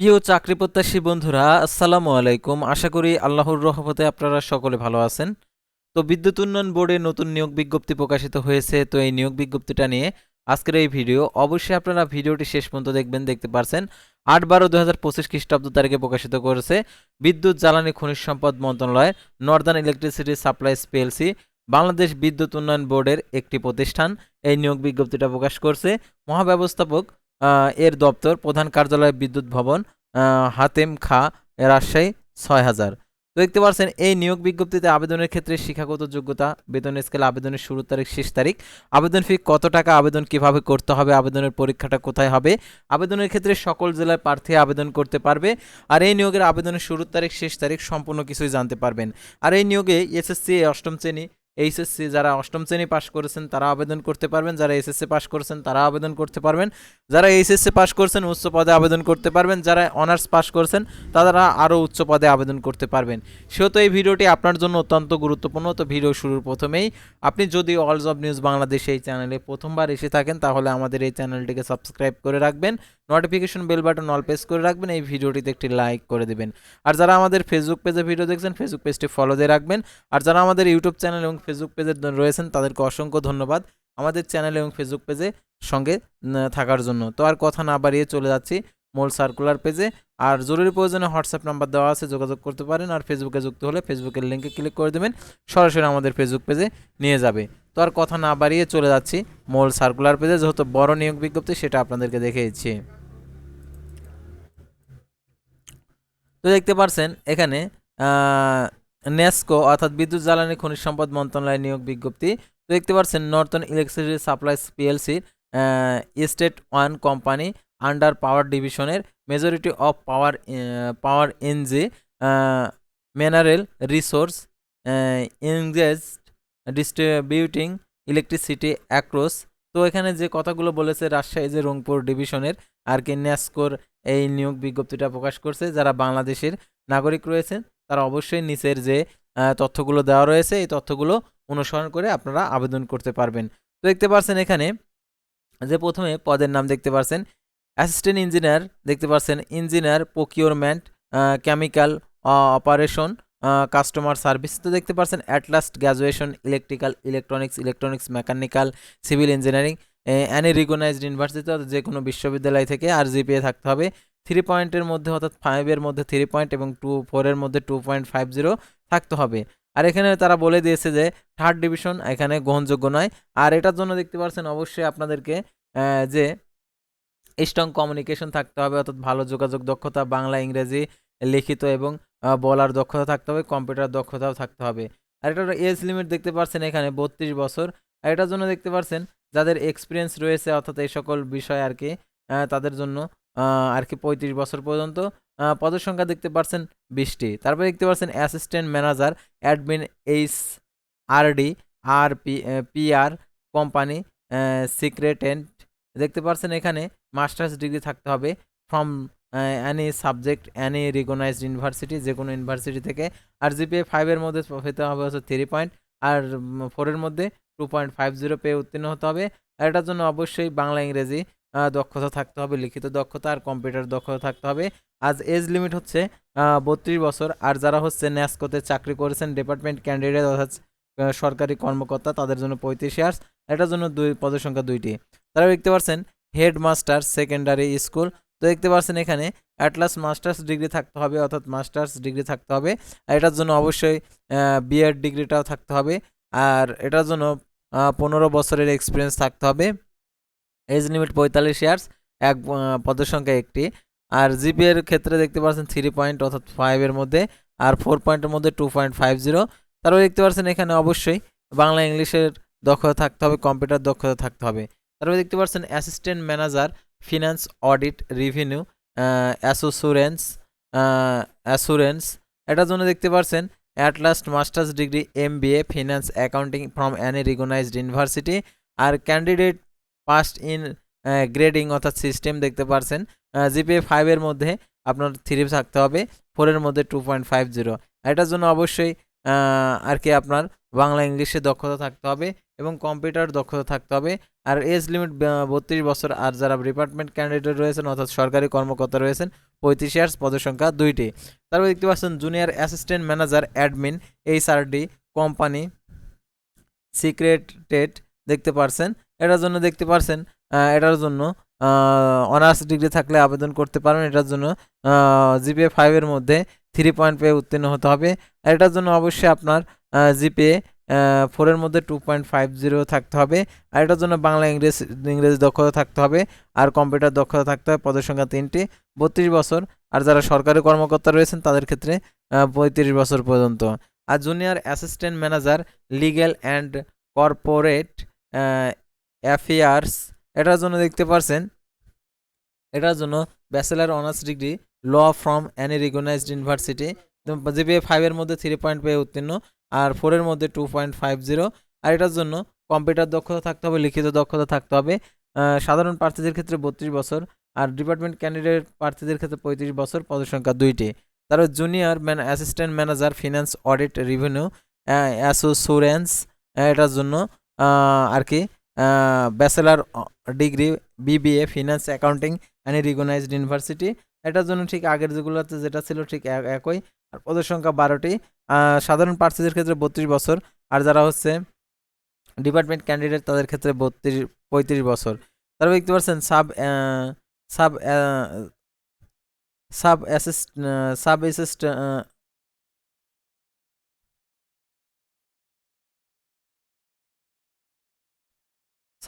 প্রিয় চাকরি প্রত্যাশী বন্ধুরা, আসসালামু আলাইকুম। আশা করি আল্লাহর রহমতে আপনারা সকলে ভালো আছেন। তো বিদ্যুৎ উন্নয়ন বোর্ডে নতুন নিয়োগ বিজ্ঞপ্তি প্রকাশিত হয়েছে। তো এই নিয়োগ বিজ্ঞপ্তিটা নিয়ে আজকের এই ভিডিও, অবশ্যই আপনারা ভিডিওটি শেষ পর্যন্ত দেখবেন, দেখতে পারছেন। আট বারো দু হাজার পঁচিশ খ্রিস্টাব্দ তারিখে প্রকাশিত করেছে বিদ্যুৎ, জ্বালানি, খনিজ সম্পদ মন্ত্রণালয়, northern electricity supplies PLC, Bangladesh বিদ্যুৎ উন্নয়ন বোর্ডের একটি প্রতিষ্ঠান। এই নিয়োগ বিজ্ঞপ্তিটা প্রকাশ করছে মহাব্যবস্থাপক এর দপ্তর, প্রধান কার্যালয় বিদ্যুৎ ভবন হাতেম খা, রাজশাহী, ছয় হাজার। তো দেখতে পাচ্ছেন, এই নিয়োগ বিজ্ঞপ্তিতে আবেদনের ক্ষেত্রে শিক্ষাগত যোগ্যতা, বেতন স্কেল আবেদনের শুরু তারিখ, শেষ তারিখ, আবেদন ফি কত টাকা, আবেদন কীভাবে করতে হবে, আবেদনের পরীক্ষাটা কোথায় হবে, আবেদনের ক্ষেত্রে সকল জেলায় প্রার্থী আবেদন করতে পারবে, আর এই নিয়োগের আবেদনের শুরুর তারিখ, শেষ তারিখ সম্পূর্ণ কিছুই জানতে পারবেন। আর এই নিয়োগে এসএসসি অষ্টম শ্রেণি এইচএসসি যারা অষ্টম শ্রেণি পাশ করেছেন, তারা আবেদন করতে পারবেন। যারা এসএসসি পাশ করেছেন, তারা আবেদন করতে পারবেন। যারা এইচএসসি পাশ করছেন, উচ্চ পদে আবেদন করতে পারবেন। যারা অনার্স পাশ করছেন, তারা আরও উচ্চ পদে আবেদন করতে পারবেন। সেহেতু এই ভিডিওটি আপনার জন্য অত্যন্ত গুরুত্বপূর্ণ। তো ভিডিও শুরুর প্রথমেই, আপনি যদি অল জব নিউজ বাংলাদেশ এই চ্যানেলে প্রথমবার এসে থাকেন, তাহলে আমাদের এই চ্যানেলটিকে সাবস্ক্রাইব করে রাখবেন। Notification bell button all press করে রাখবেন। এই ভিডিওটিতে একটি লাইক করে দেবেন। আর যারা আমাদের ফেসবুক পেজে ভিডিও দেখছেন ফেসবুক পেজটি ফলো দিয়ে রাখবেন। আর যারা আমাদের ইউটিউব চ্যানেল এবং ফেসবুক পেজে রয়েছেন, তাদেরকে অসংখ্য ধন্যবাদ আমাদের চ্যানেল এবং ফেসবুক পেজে সঙ্গে থাকার জন্য। তো আর কথা না বাড়িয়ে চলে যাচ্ছি মূল সার্কুলার পেজে। আর জরুরি প্রয়োজনে হোয়াটসঅ্যাপ নাম্বার দেওয়া আছে, যোগাযোগ করতে পারেন। আর ফেসবুকে যুক্ত হলে ফেসবুকের লিঙ্কে ক্লিক করে দেবেন, সরাসরি আমাদের ফেসবুক পেজে নিয়ে যাবে। তো আর কথা না বাড়িয়ে চলে যাচ্ছি মূল সার্কুলার পেজে, যেহেতু বড় নিয়োগ বিজ্ঞপ্তি, সেটা আপনাদেরকে দেখিয়েছি। তো দেখতে পারছেন, এখানে নেস্কো অর্থাৎ বিদ্যুৎ জ্বালানি খনিজ সম্পদ মন্ত্রণালয়ের নিয়োগ বিজ্ঞপ্তি। তো দেখতে পাচ্ছেন, northern electricity supplies পিএলসির state one company under power ডিভিশনের majority of power power energy mineral resource engage distributing electricity across. তো এখানে যে কথাগুলো বলেছে রাজশাহী যে রংপুর ডিভিশনের, আর কি ন্যাসকোর এই নিয়োগ বিজ্ঞপ্তিটা প্রকাশ করছে, যারা বাংলাদেশের নাগরিক রয়েছেন তারা অবশ্যই নিচের যে তথ্যগুলো দেওয়া রয়েছে, এই তথ্যগুলো অনুসরণ করে আপনারা আবেদন করতে পারবেন। তো দেখতে পাচ্ছেন এখানে যে প্রথমে পদের নাম দেখতে পাচ্ছেন অ্যাসিস্ট্যান্ট ইঞ্জিনিয়ার দেখতে পাচ্ছেন engineer procurement chemical operation customer service, তো দেখতে পাচ্ছেন at last graduation, electrical, electronics electronics, mechanical, civil engineering any recognised university অর্থাৎ যে কোনো বিশ্ববিদ্যালয় থেকে আর জিপিএ থাকতে হবে। থ্রি পয়েন্টের মধ্যে অর্থাৎ ফাইভের মধ্যে থ্রি পয়েন্ট এবং টু ফোরের মধ্যে টু পয়েন্ট ফাইভ জিরো থাকতে হবে। আর এখানে তারা বলে দিয়েছে যে থার্ড ডিভিশন এখানে গ্রহণযোগ্য নয়। আর এটার জন্য দেখতে পাচ্ছেন অবশ্যই আপনাদেরকে যে স্ট্রং কমিউনিকেশন থাকতে হবে, অর্থাৎ ভালো যোগাযোগ দক্ষতা, বাংলা, ইংরেজি, লিখিত এবং বলার দক্ষতা থাকতে হবে কম্পিউটার দক্ষতাও থাকতে হবে। আর এটার এজ লিমিট দেখতে পাচ্ছেন এখানে বত্রিশ বছর। আর এটার জন্য দেখতে পাচ্ছেন যাদের এক্সপিরিয়েন্স রয়েছে অর্থাৎ এই সকল বিষয় আর কি তাদের জন্য আর কি পঁয়ত্রিশ বছর পর্যন্ত পদের সংখ্যা দেখতে পাচ্ছেন বিশটি। তারপরে দেখতে পাচ্ছেন assistant manager, admin H RD আর পি পিআর কোম্পানি সিক্রেটেন্ট। দেখতে পাচ্ছেন এখানে মাস্টার্স ডিগ্রি থাকতে হবে from any subject any recognised university যে কোনো ইউনিভার্সিটি থেকে। আর জিপিএ ফাইভের মধ্যে পেতে হবে হচ্ছে থ্রি পয়েন্ট, আর ফোরের মধ্যে টু পয়েন্ট ফাইভ জিরো পেয়ে উত্তীর্ণ হতে হবে। আর এটার জন্য অবশ্যই বাংলা ইংরেজি দক্ষতা থাকতে হবে, লিখিত দক্ষতা আর কম্পিউটার দক্ষতা থাকতে হবে। আজ এজ লিমিট হচ্ছে বত্রিশ বছর। আর যারা হচ্ছে ন্যাসকোতে চাকরি করেছেন ডিপার্টমেন্ট ক্যান্ডিডেট অর্থাৎ সরকারি কর্মকর্তা, তাদের জন্য পঁয়ত্রিশ ইয়ার্স এটার জন্য দুই, পদের সংখ্যা দুইটি। তারা দেখতে পাচ্ছেন হেডমাস্টার সেকেন্ডারি স্কুল তো দেখতে পাচ্ছেন এখানে অ্যাটলাস মাস্টার্স ডিগ্রি থাকতে হবে, অর্থাৎ মাস্টার্স ডিগ্রি থাকতে হবে। আর এটার জন্য অবশ্যই বিএড ডিগ্রিটাও থাকতে হবে। আর এটার জন্য পনেরো বছরের এক্সপিরিয়েন্স থাকতে হবে। এজ লিমিট পঁয়তাল্লিশ ইয়ার্স, এক পদের সংখ্যা একটি। আর জিপি এর ক্ষেত্রে দেখতে পাচ্ছেন থ্রি পয়েন্ট অর্থাৎ ফাইভের মধ্যে, আর ফোর পয়েন্টের মধ্যে টু পয়েন্ট ফাইভ জিরো তারপরে দেখতে পাচ্ছেন এখানে অবশ্যই বাংলা ইংলিশের দক্ষতা থাকতে হবে, কম্পিউটার দক্ষতা থাকতে হবে। তারপরে দেখতে পাচ্ছেন assistant manager finance audit revenue assurance assurance এটার জন্য দেখতে পাচ্ছেন at last masters degree M B A finance accounting from any recognised university R candidate passed in grading অর্থাৎ সিস্টেম দেখতে পারছেন। জিপিএ ফাইভের মধ্যে আপনার থ্রি থাকতে হবে ফোরের মধ্যে টু পয়েন্ট ফাইভ জিরো এটার জন্য অবশ্যই আর কি আপনার বাংলা, ইংলিশে দক্ষতা থাকতে হবে এবং কম্পিউটার দক্ষতা থাকতে হবে। আর এজ লিমিট বত্রিশ বছর আর যারা ডিপার্টমেন্ট ক্যান্ডিডেট রয়েছেন অর্থাৎ সরকারি কর্মকর্তা রয়েছেন, পঁয়ত্রিশ ইয়ার্স পদের সংখ্যা দুইটি। তারপর দেখতে পাচ্ছেন junior assistant manager admin HRD company secretariat দেখতে পারছেন। এটার জন্য দেখতে পারছেন এটার জন্য অনার্স ডিগ্রি থাকলে আবেদন করতে পারবেন। এটার জন্য জিপিএ ফাইভের মধ্যে থ্রি পয়েন্ট পেয়ে উত্তীর্ণ হতে হবে। আর এটার জন্য অবশ্যই আপনার জিপিএ ফোরের মধ্যে টু পয়েন্ট ফাইভ জিরো থাকতে হবে। আর এটার জন্য বাংলা, ইংরেজ, ইংরেজি দক্ষতা থাকতে হবে। আর কম্পিউটার দক্ষতা থাকতে হবে, পদের সংখ্যা তিনটি। বত্রিশ বছর। আর যারা সরকারি কর্মকর্তা রয়েছেন, তাদের ক্ষেত্রে পঁয়ত্রিশ বছর পর্যন্ত। আর junior assistant manager legal and corporate affairs এটার জন্য দেখতে পারছেন? এটার জন্য bachelor honours degree law from any recognised university GPA ফাইভের মধ্যে থ্রি পয়েন্ট পেয়ে উত্তীর্ণ, আর ফোরের মধ্যে টু পয়েন্ট ফাইভ জিরো আর এটার জন্য কম্পিউটার দক্ষতা থাকতে হবে, লিখিত দক্ষতা থাকতে হবে সাধারণ প্রার্থীদের ক্ষেত্রে বত্রিশ বছর, আর ডিপার্টমেন্ট ক্যান্ডিডেট প্রার্থীদের ক্ষেত্রে পঁয়ত্রিশ বছর পদের সংখ্যা দুইটি। তারপর junior man assistant manager finance audit revenue assurance এটার জন্য আর কি bachelor degree BBA finance accounting and recognised university এটার জন্য ঠিক আগের যেগুলোতে যেটা ছিল ঠিক এক- একই। আর পদের সংখ্যা বারোটি। সাধারণ প্রার্থীদের ক্ষেত্রে বত্রিশ বছর। আর যারা হচ্ছে ডিপার্টমেন্ট ক্যান্ডিডেট তাদের ক্ষেত্রে বত্রিশ, পঁয়ত্রিশ বছর। তারপর দেখতে পাচ্ছেন sub sub sub assist sub assist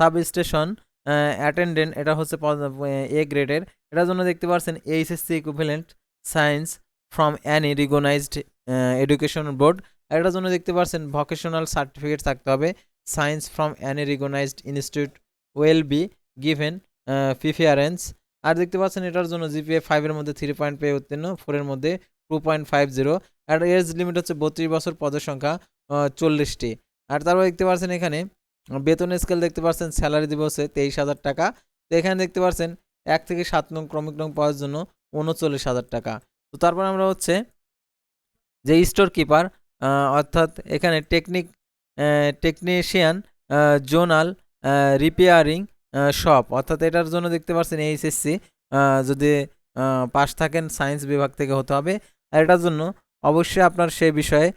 sub station attendant, এটা হচ্ছে এ গ্রেডের। এটার জন্য দেখতে পাচ্ছেন HSC equivalent science from any recognised education board এটার জন্য দেখতে পাচ্ছেন ভোকেশনাল সার্টিফিকেট থাকতে হবে। Science from any recognised institute will be given preference আর দেখতে পাচ্ছেন এটার জন্য জিপিএ ফাইভের মধ্যে থ্রি পয়েন্ট পেয়ে উত্তীর্ণ ফোরের মধ্যে টু পয়েন্ট ফাইভ জিরো আর এজ লিমিট হচ্ছে বত্রিশ বছর পদের সংখ্যা চল্লিশটি। আর তারপর দেখতে পাচ্ছেন এখানে বেতন স্কেল দেখতে পাচ্ছেন স্যালারি দিবসে তেইশ হাজার টাকা। তো এখানে দেখতে পাচ্ছেন এক থেকে সাত নং ক্রমিক নং পাওয়ার জন্য উনচল্লিশ হাজার টাকা। তো তারপর আমরা হচ্ছে যে স্টোর কিপার অর্থাৎ এখানে technic technician zonal repairing shop অর্থাৎ এটার জন্য দেখতে পাচ্ছেন এইচএসসি যদি পাশ থাকেন সায়েন্স বিভাগ থেকে হতে হবে। আর এটার জন্য অবশ্যই আপনার সেই বিষয়ে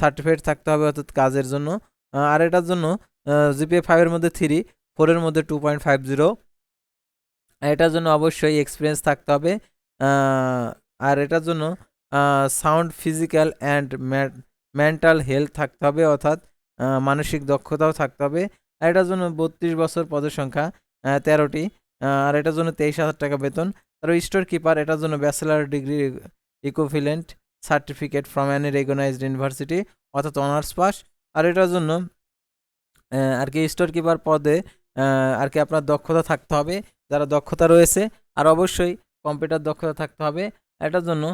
সার্টিফিকেট থাকতে হবে অর্থাৎ কাজের জন্য। আর এটার জন্য জিপিএ ফাইভের মধ্যে থ্রি ফোরের মধ্যে টু পয়েন্ট ফাইভ জিরো এটার জন্য অবশ্যই এক্সপিরিয়েন্স থাকতে হবে। আর এটার জন্য sound physical and mental health থাকতে হবে অর্থাৎ মানসিক দক্ষতাও থাকতে হবে। আর এটার জন্য বত্রিশ বছর পদের সংখ্যা তেরোটি। আর এটার জন্য তেইশ হাজার টাকা বেতন। আর স্টোর কিপার এটার জন্য bachelor degree equivalent certificate from any recognised university অর্থাৎ অনার্স পাস আর এটার জন্য আর কি স্টোর কিপার পদে আর কি আপনার দক্ষতা থাকতে হবে, যারা দক্ষতা রয়েছে, আর অবশ্যই কম্পিউটার দক্ষতা থাকতে হবে। এটার জন্য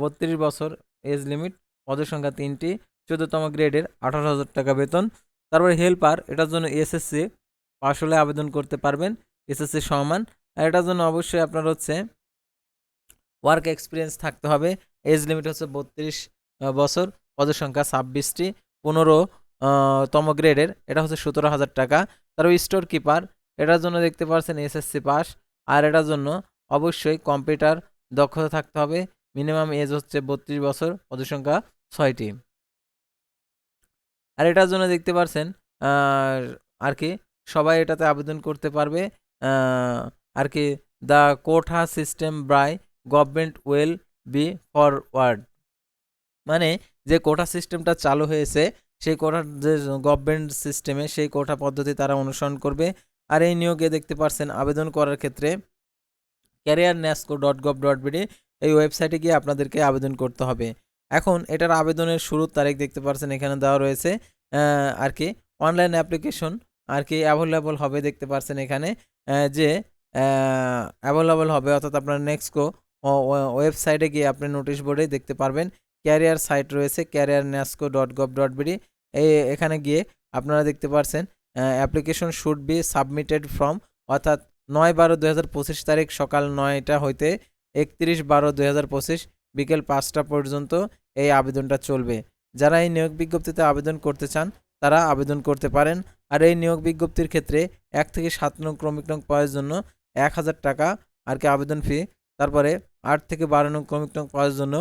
বত্রিশ বছর এজ লিমিট পদের সংখ্যা তিনটি, চোদ্দতম গ্রেডের আঠারো হাজার টাকা বেতন। তারপরে হেল্পার এটার জন্য এসএসসি পাশ হলে আবেদন করতে পারবেন এসএসসি সমান। আর এটার জন্য অবশ্যই আপনার হচ্ছে ওয়ার্ক এক্সপিরিয়েন্স থাকতে হবে। এজ লিমিট হচ্ছে বত্রিশ বছর, পদের সংখ্যা ছাব্বিশটি, পনেরো তম গ্রেডের, এটা হচ্ছে সতেরো হাজার টাকা। তারপর স্টোর কিপার এটার জন্য দেখতে পাচ্ছেন এসএসসি পাস, আর এটার জন্য অবশ্যই কম্পিউটার দক্ষতা থাকতে হবে। মিনিমাম এজ হচ্ছে বত্রিশ বছর, পদের সংখ্যা ছয়টি। আর এটার জন্য দেখতে পাচ্ছেন, আর কি, সবাই এটাতে আবেদন করতে পারবে। আর কি the quota system by government will be forward মানে যে কোটা সিস্টেমটা চালু হয়েছে সেই কোটার যে গভর্নমেন্ট সিস্টেমে সেই কোটা পদ্ধতি তারা অনুসরণ করবে। আর এই নিয়োগে দেখতে পারছেন আবেদন করার ক্ষেত্রে career NESCO dot gov dot BD এই ওয়েবসাইটে গিয়ে আপনাদেরকে আবেদন করতে হবে। এখন এটার আবেদনের শুরুর তারিখ দেখতে পারছেন, এখানে দেওয়া রয়েছে আর কি অনলাইন অ্যাপ্লিকেশন আর কি অ্যাভেলেবল হবে দেখতে পারছেন এখানে যে অ্যাভেলেবল হবে অর্থাৎ আপনার নেক্সটকো ওয়েবসাইটে গিয়ে আপনি নোটিশ বোর্ডে দেখতে পারবেন। ক্যারিয়ার সাইট রয়েছে career NESCO dot gov dot BD. এই এখানে গিয়ে আপনারা দেখতে পারছেন application should be submitted from অর্থাৎ নয় বারো দুই হাজার পঁচিশ তারিখ সকাল নয়টা হইতে একত্রিশ বারো দুই হাজার পঁচিশ বিকেল পাঁচটা পর্যন্ত এই আবেদনটা চলবে। যারা এই নিয়োগ বিজ্ঞপ্তিতে আবেদন করতে চান, তারা আবেদন করতে পারেন। আর এই নিয়োগ বিজ্ঞপ্তির ক্ষেত্রে এক থেকে সাত নং ক্রমিক নং পাওয়ার জন্য এক হাজার টাকা আর কি আবেদন ফি তারপরে আট থেকে বারো নং ক্রমিক নং পাওয়ার জন্য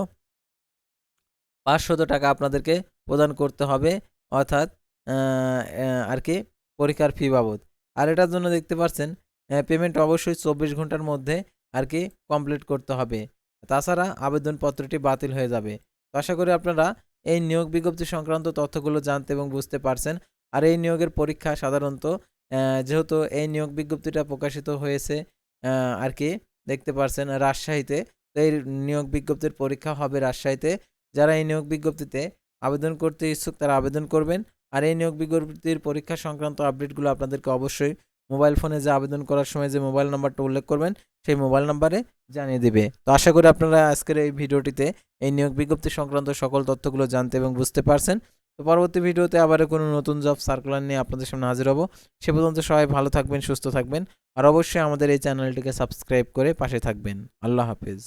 পাঁচশত টাকা আপনাদেরকে প্রদান করতে হবে, অর্থাৎ আর কি, পরীক্ষার ফি বাবদ। আর এটার জন্য দেখতে পাচ্ছেন পেমেন্ট অবশ্যই চব্বিশ ঘণ্টার মধ্যে আর কি কমপ্লিট করতে হবে। তাছাড়া আবেদনপত্রটি বাতিল হয়ে যাবে। তো আশা করি আপনারা এই নিয়োগ বিজ্ঞপ্তি সংক্রান্ত তথ্যগুলো জানতে এবং বুঝতে পারছেন। আর এই নিয়োগের পরীক্ষা সাধারণত যেহেতু এই নিয়োগ বিজ্ঞপ্তিটা প্রকাশিত হয়েছে আর কি, দেখতে পারছেন রাজশাহীতে। তো এই নিয়োগ বিজ্ঞপ্তির পরীক্ষা হবে রাজশাহীতে। যারা এই নিয়োগ বিজ্ঞপ্তিতে আবেদন করতে ইচ্ছুক তারা আবেদন করবেন। আর এই নিয়োগ বিজ্ঞপ্তির পরীক্ষা সংক্রান্ত আপডেটগুলো আপনাদেরকে অবশ্যই মোবাইল ফোনে যে আবেদন করার সময় যে মোবাইল নাম্বারটা উল্লেখ করবেন, সেই মোবাইল নাম্বারে জানিয়ে দেবে। তো আশা করি আপনারা আজকের এই ভিডিওটিতে এই নিয়োগ বিজ্ঞপ্তি সংক্রান্ত সকল তথ্যগুলো জানতে এবং বুঝতে পারছেন। তো পরবর্তী ভিডিওতে আবারও কোনো নতুন জব সার্কুলার নিয়ে আপনাদের সামনে হাজির হব। সে পর্যন্ত সবাই ভালো থাকবেন, সুস্থ থাকবেন। আর অবশ্যই আমাদের এই চ্যানেলটিকে সাবস্ক্রাইব করে পাশে থাকবেন। আল্লাহ হাফিজ।